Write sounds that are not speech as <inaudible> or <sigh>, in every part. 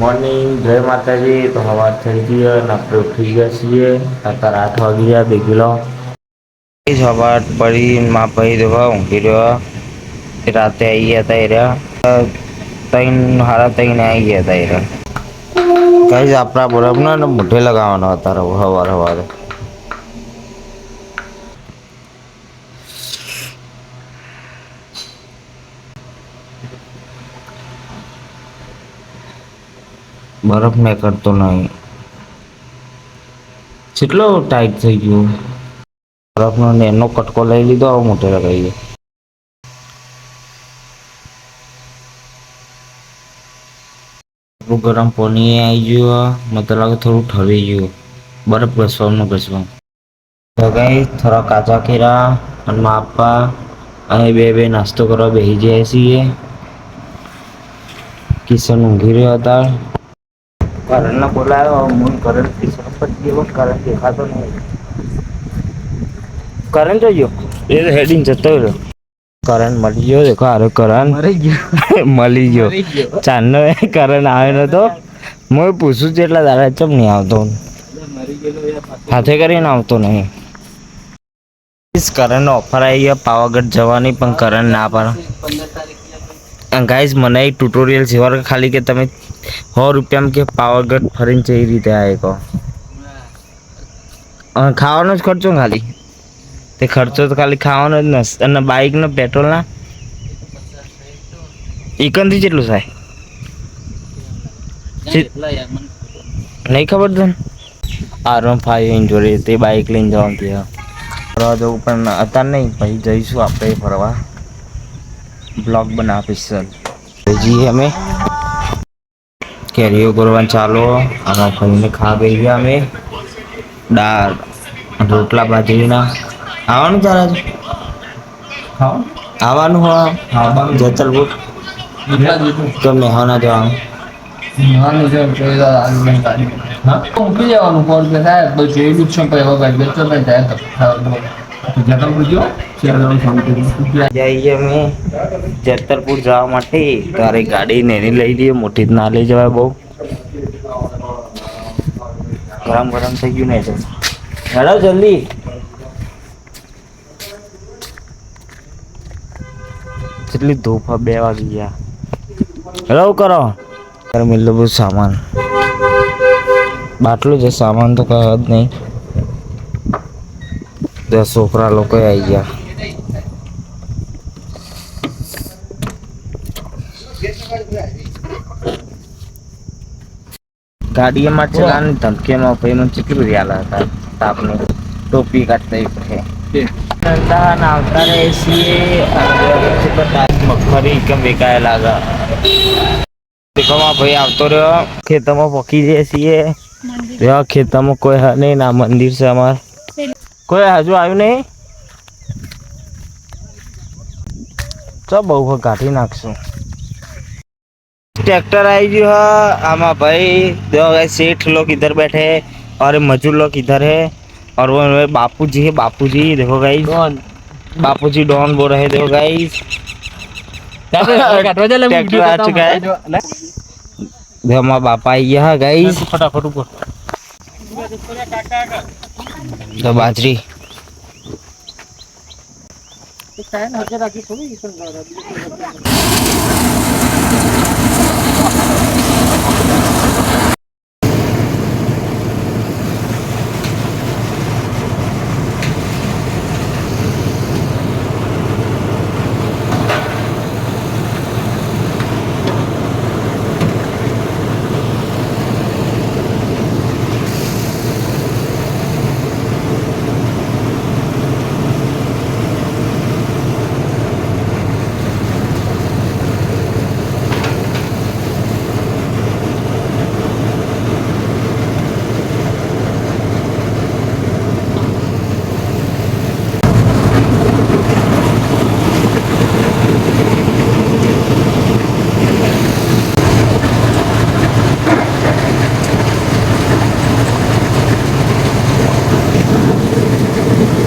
Morning જય માતાજી તો હવા થઈ ગઈ અને આપણે ઉઠી ગયા છીએ. અત્યારે આઠ વાગી ગયા બે કિલો. સવાર પડી મા ભાઈ દેવા ઊંઘી રહ્યો. રાતે આવી ગયા હતા એ રહ્યા. ત્રણ હારા ત્રણ આવી ગયા હતા એ રહ્યા. કઈ આપણા બરાબર ને મોઢે લગાવવાનો અત્યારે સવાર સવારે બરફ મેં કરતો નહીં. કેટલો ટાઈટ થઈ ગયો? બરફનો ને એનો કટકો લઈ લીધો, આવો મોટે લગાવી થોડું ગરમ પાણી આવી ગયું મતલબ લાગે થોડું ઠરી ગયું. બરફ ઘસવાનું ઘસવાનું ભગાઈ થોડા કાચા કેરા અને માપા અહીં બે બે નાસ્તો કરવા બેસી જાય છીએ. કિશન ઊંઘી રહ્યો હતા. કરણને બોલાયો કરણ કિશન પર ગયો પણ કરણ દેખાતો નહીં. કરણ તો ગયો? એ તો હેડિંગ જતો રહ્યો. કરણ મળી ગયો દેખો આરો કરણ. મરી ગયો. <laughs> મળી ગયો. મરી ગયો. ચાંદનો એ કરણ આવ્યો નતો. હું પૂછું છું એટલા દાડા ચમ નહીં આવતો? હાથે કરીને આવતો નહીં. કરણનો ઓફર આવી ગયો પાવાગઢ જવાની પણ કરણ ના પાડે. પંદર ગાઈઝ મને એક ટ્યુટોરિયલ છે ખાલી કે તમે સો રૂપિયામાં કે પાવાગઢ ફરીને છે એ રીતે આવે કહો અને ખાવાનો જ ખર્ચો ને ખાલી તે ખર્ચો તો ખાલી ખાવાનો જ નસ અને બાઇકનો પેટ્રોલના એકંથી કેટલું થાય એટલા યાર મને નહીં ખબર તને આર વન ફાઈવ ઇન્જોરી તે બાઇક લઈને જવાનું ત્યાં ફરવા જવું પણ અત્યારે નહીં પછી જઈશું આપણે ફરવા બ્લોગ બનાવીશ સર જઈએ અમે કેરીઓ કરવાનું ચાલો. આમાં ભાઈને ખા ગઈ ગયા અમે. દાળ રોટલા બાજરીના. આવવાનું ચાલે છે આવવાનું હા. જતલપુર એટલા જ હતું તો મેહોના જવાનું. નાનું છે એમ તો એ દાદા આગળ નહીં કાઢી. મૂકી દેવાનું ફોન પે થાય? પછી જોયેલું જ છે પછી હવે ભાઈ બેચો ભાઈ જાય તો. જઈએ અમે જતરપુર જવા માટે તારે ગાડી નેની લઈ લઈએ. મોટી જ ના લઈ જવાય બહુ. ગરમ ગરમ થઈ ગયું ને હેડો જલ્દી. કેટલી ધૂપ બે વાગી ગયા. હેલો, કરો. મિલ્લો બધું સામાન. બાટલું છે, સામાન તો કઈ જ નહીં. દસ છોકરા લોકો આવી ગયા. ગાડીમાં ચલાવવાની ધમકીમાં ભાઈ મને ચીકરું રહ્યા હતા. તાપનું ટોપી કાઢતા ધંધા આવતા રહે છીએ મગફળી કેમ વેકાય લાગે. દેખોમાં ભાઈ આવતો રહ્યો. ખેતરમાં પકી જઈએ છીએ. ત્યાં ખેતરમાં કોઈ હ નહીં ના મંદિર છે અમાર. કોઈ હજુ આવ્યું નહીં ચો બહુ કાઢી નાખશું ट्रैक्टर आई जो है आमा भाई देखो गाइस सेठ लोग इधर बैठे हैं और मजदूर लोग इधर है और वो बापू जी है बापू जी देखो गाइस बापू जी डॉन बोल रहे हैं देखो गाइस ट्रैक्टर आ चुका है देखो हमारा बापा आई તો બાજરી. ટાઈમ હજાર રાખી થોડી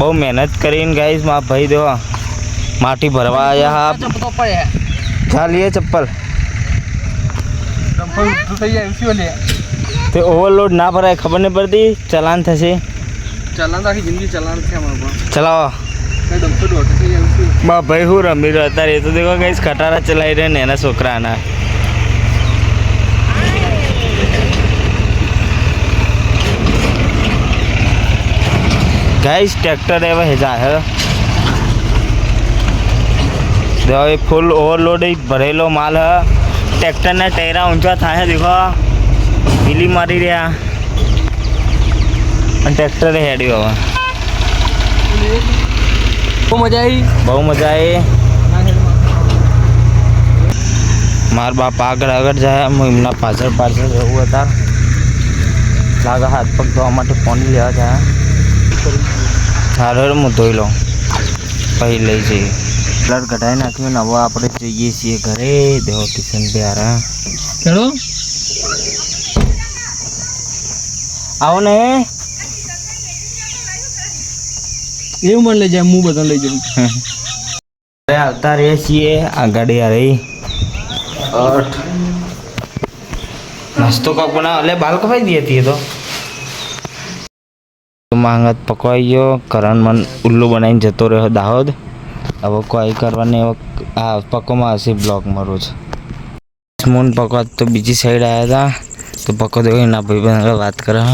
બહુ મહેનત કરીને ગાઈસ મારા ભાઈ દેખો માટી ભરવા આવ્યા હા ચાલીએ ચપ્પલ. તે ઓવરલોડ ના ભરાય ખબર નહીં પડતી. ચલાન થશે. ચલાન તો આખી જિંદગી ચલાન છે અમારે પણ. ચલાવો. કઈ ડમ્પર દોઢ થઈ જાય શું બા ભાઈ હું રમી રહ્યો અત્યારે? એ તો દેખો કઈ ખટારા ચલાવી રહ્યા ને એના છોકરાના. ગાઈસ ટ્રેક્ટર એવા હેજા હે? એ ફૂલ ઓવરલોડ ભરેલો માલ હે? ટ્રેક્ટરના ટેરા ઊંચા થાય દેખો. હીલી મારી રહ્યા. અને ટ્રેક્ટરે હેડ્યો હવે. બહુ મજા આવી. બહુ મજા આવી. મારા બાપ આગળ આગળ જાય હું એમના પાછળ પાછળ જવું હતા લાગે હાથ પગ ધોવા માટે ફોન લેવા જાય. સારું હું ધોઈ લઉં. પછી લઈ જઈએ. બ્લડ કઢાઈ નાખ્યો ને હવે આપણે જઈએ છીએ ઘરે. દેવો કિશન પ્યારા ચલો આવો ને. એવું મને લઈ જાય હું બધા લઈ જાઉં. અરે આવતા રહીએ છીએ આ ગાડી આ રહી. નાસ્તો કાક બનાવ એટલે બાલ કપાઈ દી હતી એ તો. માંગત પકવાઈ ગયો કરણ મન ઉલ્લુ બનાવીને જતો રહ્યો દાહોદ. હવે કોઈ કરવાની હવે આ પકોમાં હશે બ્લોગમાં રોજ મૂન પકવા તો બીજી સાઈડ આવ્યા હતા તો પકો તો એના ભાઈ વાત કરે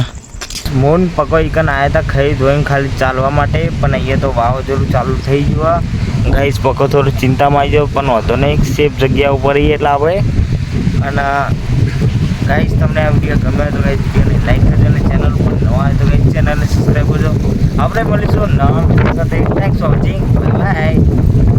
મૂન પકો ઇકન આવ્યા હતા ખાઈ ધોઈને ખાલી ચાલવા માટે, પણ અહીંયા તો વાવાઝોડું ચાલુ થઈ ગયું ગાઈસ પકો થોડું ચિંતામાં આવી ગયો પણ હોતો નહીં. સેફ જગ્યા ઉપર રહીએ એટલે આપણે. અને, ગાઈસ, તમને આ વીડિયો ગમે તો ગાઈસ વિડીયોને લાઈક આવે તો કંઈક ચેનલને સબસ્ક્રાઈબ કરજો. આપણે મળીશું નવા સાથે. Thanks for watching bye